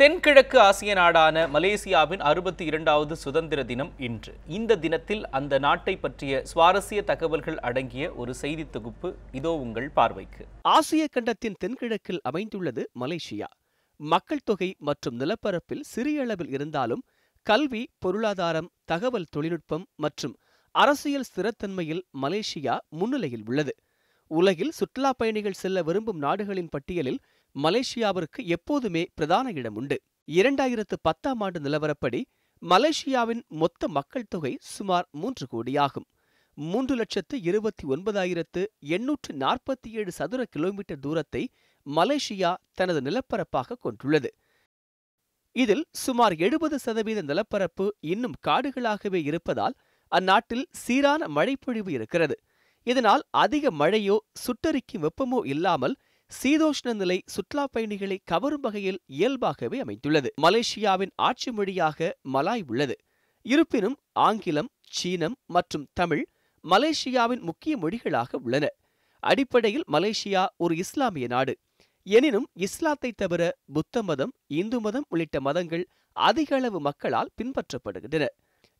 தென்கிழக்கு ஆசிய நாடான மலேசியாவின் அறுபத்தி இரண்டாவது சுதந்திர தினம் இன்று. இந்த தினத்தில் அந்த நாட்டை பற்றிய சுவாரஸ்ய தகவல்கள் அடங்கிய ஒரு செய்தி தொகுப்பு இதோ உங்கள் பார்வைக்கு. ஆசிய கண்டத்தின் தென்கிழக்கில் அமைந்துள்ளது மலேசியா. மக்கள் தொகை மற்றும் நிலப்பரப்பில் சிறிய அளவில் இருந்தாலும் கல்வி பொருளாதாரம் தகவல் தொழில்நுட்பம் மற்றும் அரசியல் ஸ்திரத்தன்மையில் மலேசியா முன்னிலையில் உள்ளது. உலகில் சுற்றுலா பயணிகள் செல்ல விரும்பும் நாடுகளின் பட்டியலில் மலேசியாவிற்கு எப்போதுமே பிரதான இடம் உண்டு இரண்டாயிரத்து பத்தாம் ஆண்டு நிலவரப்படி மலேசியாவின் மொத்த மக்கள் தொகை சுமார் மூன்று கோடியாகும். மூன்று லட்சத்து இருபத்தி ஒன்பதாயிரத்து எண்ணூற்று நாற்பத்தி ஏழு சதுர கிலோமீட்டர் தூரத்தை மலேசியா தனது நிலப்பரப்பாக கொண்டுள்ளது. இதில் சுமார் எழுபது சதவீத நிலப்பரப்பு இன்னும் காடுகளாகவே இருப்பதால் அந்நாட்டில் சீரான மழைப்பொழிவு இருக்கிறது. இதனால் அதிக மழையோ சுட்டரிக்கும் வெப்பமோ இல்லாமல் சீதோஷ்ண நிலை சுற்றுலா பயணிகளை கவரும் வகையில் இயல்பாகவே அமைந்துள்ளது. மலேசியாவின் ஆட்சி மொழியாக மலாய் உள்ளது. இருப்பினும் ஆங்கிலம் சீனம் மற்றும் தமிழ் மலேசியாவின் முக்கிய மொழிகளாக உள்ளன. அடிப்படையில் மலேசியா ஒரு இஸ்லாமிய நாடு. எனினும் இஸ்லாத்தை தவிர புத்த மதம் இந்து மதம் உள்ளிட்ட மதங்கள் அதிக அளவு மக்களால் பின்பற்றப்படுகின்றன.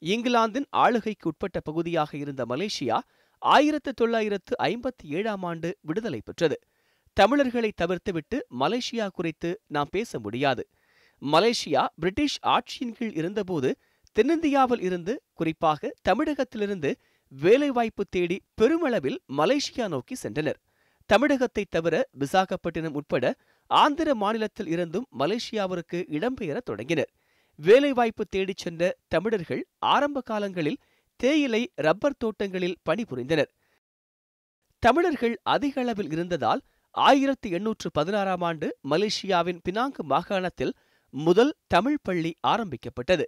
இங்கிலாந்தின் ஆளுகைக்கு உட்பட்ட பகுதியாக இருந்த மலேசியா ஆயிரத்து தொள்ளாயிரத்து ஐம்பத்தி ஏழாம் ஆண்டு விடுதலை பெற்றது. தமிழர்களை தவிர்த்துவிட்டு மலேசியா குறித்து நாம் பேச முடியாது. மலேசியா பிரிட்டிஷ் ஆட்சியின் கீழ் இருந்தபோது தென்னிந்தியாவில் இருந்து குறிப்பாக தமிழகத்திலிருந்து வேலைவாய்ப்பு தேடி பெருமளவில் மலேசியா நோக்கி சென்றனர். தமிழகத்தை தவிர விசாகப்பட்டினம் உட்பட ஆந்திர மாநிலத்தில் இருந்தும் மலேசியாவிற்கு இடம்பெயர தொடங்கினர். வேலைவாய்ப்பு தேடிச் சென்ற தமிழர்கள் ஆரம்ப காலங்களில் தேயிலை ரப்பர் தோட்டங்களில் பணிபுரிந்தனர். தமிழர்கள் அதிக அளவில் இருந்ததால் ஆயிரத்தி எண்ணூற்று பதினாறாம் ஆண்டு மலேசியாவின் பினாங்கு மாகாணத்தில் முதல் தமிழ் பள்ளி ஆரம்பிக்கப்பட்டது.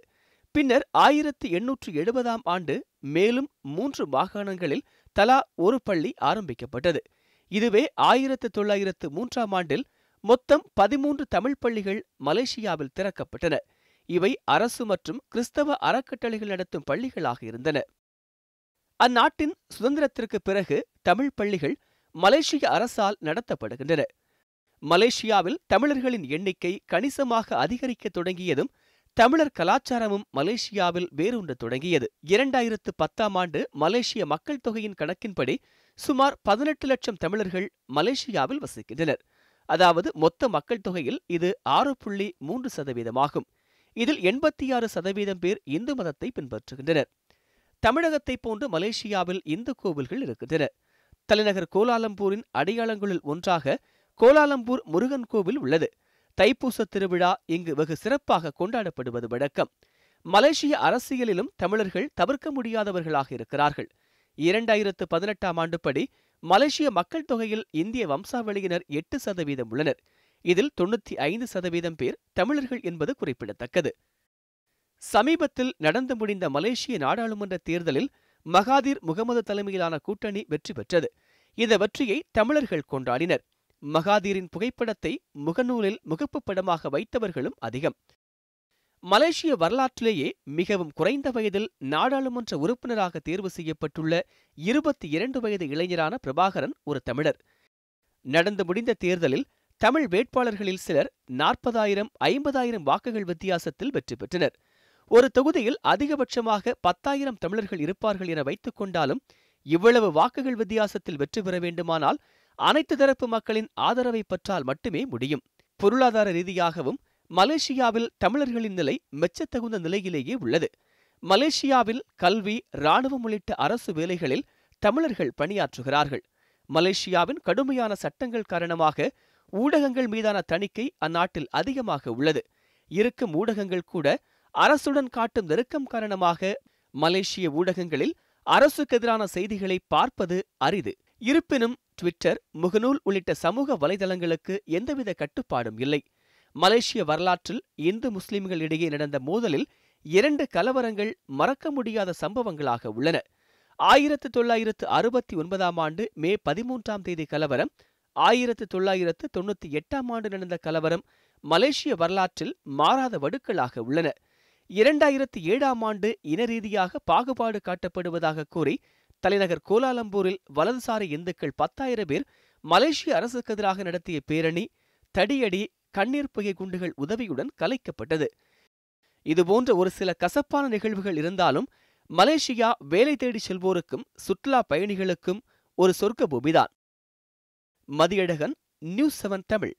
பின்னர் ஆயிரத்தி எண்ணூற்று எழுபதாம் ஆண்டு மேலும் மூன்று மாகாணங்களில் தலா ஒரு பள்ளி ஆரம்பிக்கப்பட்டது. இதுவே ஆயிரத்து தொள்ளாயிரத்து மூன்றாம் ஆண்டில் மொத்தம் பதிமூன்று தமிழ் பள்ளிகள் மலேசியாவில் திறக்கப்பட்டன. இவை அரசு மற்றும் கிறிஸ்தவ அறக்கட்டளைகள் நடத்தும் பள்ளிகளாக இருந்தன. அந்நாட்டின் சுதந்திரத்திற்கு பிறகு தமிழ் பள்ளிகள் மலேசிய அரசால் நடத்தப்படுகின்றன. மலேசியாவில் தமிழர்களின் எண்ணிக்கை கணிசமாக அதிகரிக்க தொடங்கியதும் தமிழர் கலாச்சாரமும் மலேசியாவில் வேரூன்ற தொடங்கியது. இரண்டாயிரத்து பத்தாம் ஆண்டு மலேசிய மக்கள் தொகையின் கணக்கின்படி சுமார் பதினெட்டு லட்சம் தமிழர்கள் மலேசியாவில் வசிக்கின்றனர். அதாவது மொத்த மக்கள் தொகையில் இது ஆறு புள்ளி மூன்று சதவீதமாகும். இதில் எண்பத்தி ஆறு சதவீதம் பேர் இந்து மதத்தை பின்பற்றுகின்றனர். தமிழகத்தைப் போன்று மலேசியாவில் இந்து கோவில்கள் இருக்கின்றன. தலைநகர் கோலாலம்பூரின் அடையாளங்களில் ஒன்றாக கோலாலம்பூர் முருகன் கோவில் உள்ளது. தைப்பூச திருவிழா இங்கு வெகு சிறப்பாக கொண்டாடப்படுவது வழக்கம். மலேசிய அரசியலிலும் தமிழர்கள் தவிர்க்க முடியாதவர்களாக இருக்கிறார்கள். இரண்டாயிரத்து பதினெட்டாம் ஆண்டுப்படி மலேசிய மக்கள் தொகையில் இந்திய வம்சாவளியினர் எட்டு சதவீதம் உள்ளனர். இதில் தொண்ணூத்தி ஐந்து சதவீதம் பேர் தமிழர்கள் என்பது குறிப்பிடத்தக்கது. சமீபத்தில் நடந்து முடிந்த மலேசிய நாடாளுமன்ற தேர்தலில் மகாதீர் முகமது தலைமையிலான கூட்டணி வெற்றி பெற்றது. இந்த வெற்றியை தமிழர்கள் கொண்டாடினர். மகாதீரின் புகைப்படத்தை முகநூலில் முகப்பு படமாக வைத்தவர்களும் அதிகம். மலேசிய வரலாற்றிலேயே மிகவும் குறைந்த வயதில் நாடாளுமன்ற உறுப்பினராக தேர்வு செய்யப்பட்டுள்ள இருபத்தி இரண்டு வயது இளைஞரான பிரபாகரன் ஒரு தமிழர். நடந்து முடிந்த தேர்தலில் தமிழ் வேட்பாளர்களில் சிலர் நாற்பதாயிரம் ஐம்பதாயிரம் வாக்குகள் வித்தியாசத்தில் வெற்றி பெற்றனர். ஒரு தொகுதியில் அதிகபட்சமாக பத்தாயிரம் தமிழர்கள் இருப்பார்கள் என வைத்துக் கொண்டாலும் இவ்வளவு வாக்குகள் வித்தியாசத்தில் வெற்றி பெற வேண்டுமானால் அனைத்து தரப்பு மக்களின் ஆதரவை பெற்றால் மட்டுமே முடியும். பொருளாதார ரீதியாகவும் மலேசியாவில் தமிழர்களின் நிலை மெச்சத்தகுந்த நிலையிலேயே உள்ளது. மலேசியாவில் கல்வி இராணுவம் உள்ளிட்ட அரசு வேலைகளில் தமிழர்கள் பணியாற்றுகிறார்கள். மலேசியாவின் கடுமையான சட்டங்கள் காரணமாக ஊடகங்கள் மீதான தணிக்கை அந்நாட்டில் அதிகமாக உள்ளது. இருக்கும் ஊடகங்கள் கூட அரசுடன் காட்டும் நெருக்கம் காரணமாக மலேசிய ஊடகங்களில் அரசுக்கு எதிரான செய்திகளை பார்ப்பது அரிது. இருப்பினும் ட்விட்டர் முகநூல் உள்ளிட்ட சமூக வலைதளங்களுக்கு எந்தவித கட்டுப்பாடும் இல்லை. மலேசிய வரலாற்றில் இந்து முஸ்லிம்கள் இடையே நடந்த மோதலில் இரண்டு கலவரங்கள் மறக்க முடியாத சம்பவங்களாக உள்ளன. ஆயிரத்து தொள்ளாயிரத்து அறுபத்தி ஒன்பதாம் ஆண்டு மே பதிமூன்றாம் தேதி கலவரம் ஆயிரத்து தொள்ளாயிரத்து தொண்ணூத்தி எட்டாம் ஆண்டு நடந்த கலவரம் மலேசிய வரலாற்றில் மாறாத வடுக்களாக உள்ளன. இரண்டாயிரத்தி ஏழாம் ஆண்டு இன ரீதியாக பாகுபாடு காட்டப்படுவதாக கூறி தலைநகர் கோலாலம்பூரில் வலதுசாரி இந்துக்கள் பத்தாயிரம் பேர் மலேசிய அரசுக்கு எதிராக நடத்திய பேரணி தடியடி கண்ணீர் புகை குண்டுகள் உதவியுடன் கலைக்கப்பட்டது. இதுபோன்ற ஒரு சில கசப்பான நிகழ்வுகள் இருந்தாலும் மலேசியா வேலை தேடி செல்வோருக்கும் சுற்றுலா பயணிகளுக்கும் ஒரு சொர்க்க பூமிதான் மதியழகன் நியூஸ் செவன் தமிழ்.